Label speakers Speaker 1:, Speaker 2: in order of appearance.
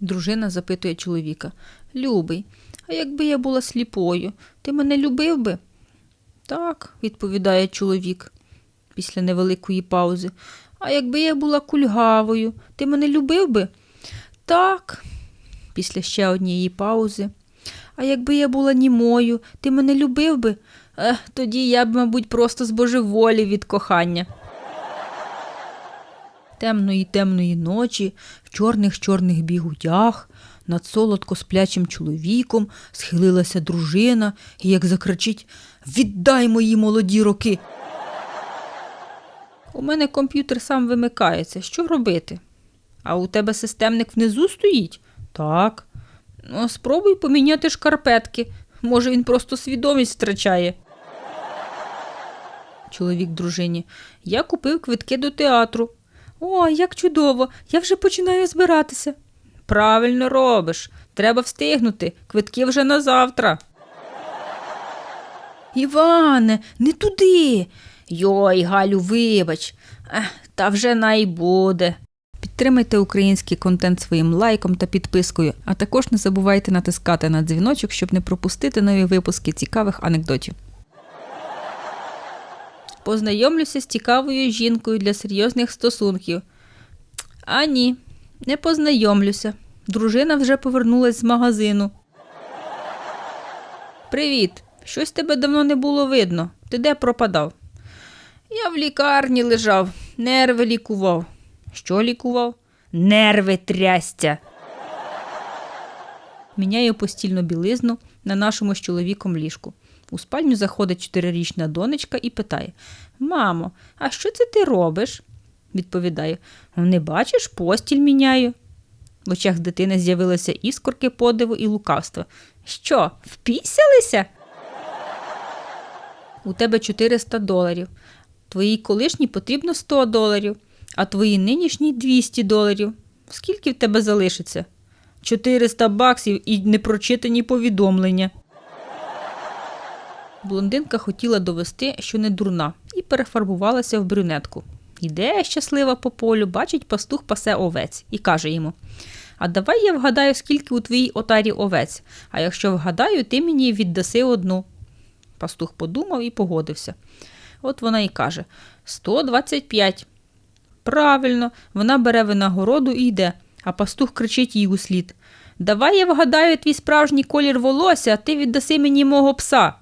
Speaker 1: Дружина запитує чоловіка. Любий, а якби я була сліпою, ти мене любив би? Так, відповідає чоловік після невеликої паузи. А якби я була кульгавою, ти мене любив би? Так, після ще однієї паузи. А якби я була німою, ти мене любив би? Ех, тоді я б, мабуть, просто збожеволів від кохання. Темної темної ночі, в чорних чорних бігудях, над солодко сплячим чоловіком схилилася дружина і як закричить Віддай мої молоді роки. У мене комп'ютер сам вимикається. Що робити? А у тебе системник внизу стоїть? Так. Ну, спробуй поміняти шкарпетки. Може, він просто свідомість втрачає. Чоловік дружині. Я купив квитки до театру. О, як чудово! Я вже починаю збиратися. Правильно робиш. Треба встигнути. Квитки вже на завтра. Іване, не туди. Йой, Галю, вибач. Ех, та вже най буде. Підтримайте український контент своїм лайком та підпискою, а також не забувайте натискати на дзвіночок, щоб не пропустити нові випуски цікавих анекдотів. Познайомлюся з цікавою жінкою для серйозних стосунків. А ні, не познайомлюся. Дружина вже повернулась з магазину. Привіт. Щось тебе давно не було видно. Ти де пропадав? Я в лікарні лежав, нерви лікував. Що лікував? Нерви трястя. Міняю постільну білизну на нашому з чоловіком ліжку. У спальню заходить чотирирічна донечка і питає: Мамо, а що це ти робиш? Відповідаю: Не бачиш, постіль міняю. В очах дитини з'явилися іскорки подиву і лукавства. Що, впісялися? У тебе 400 доларів. Твоїй колишній потрібно 100 доларів, а твоїй нинішній 200 доларів. Скільки в тебе залишиться? 400 баксів і непрочитані повідомлення. Блондинка хотіла довести, що не дурна, і перефарбувалася в брюнетку. Іде щаслива по полю, бачить пастух пасе овець і каже йому: А давай я вгадаю, скільки у твоїй отарі овець, а якщо вгадаю, ти мені віддаси одну. Пастух подумав і погодився. От вона і каже: 125. Правильно, вона бере винагороду і йде, а пастух кричить їй услід. Давай я вгадаю твій справжній колір волосся, а ти віддаси мені мого пса.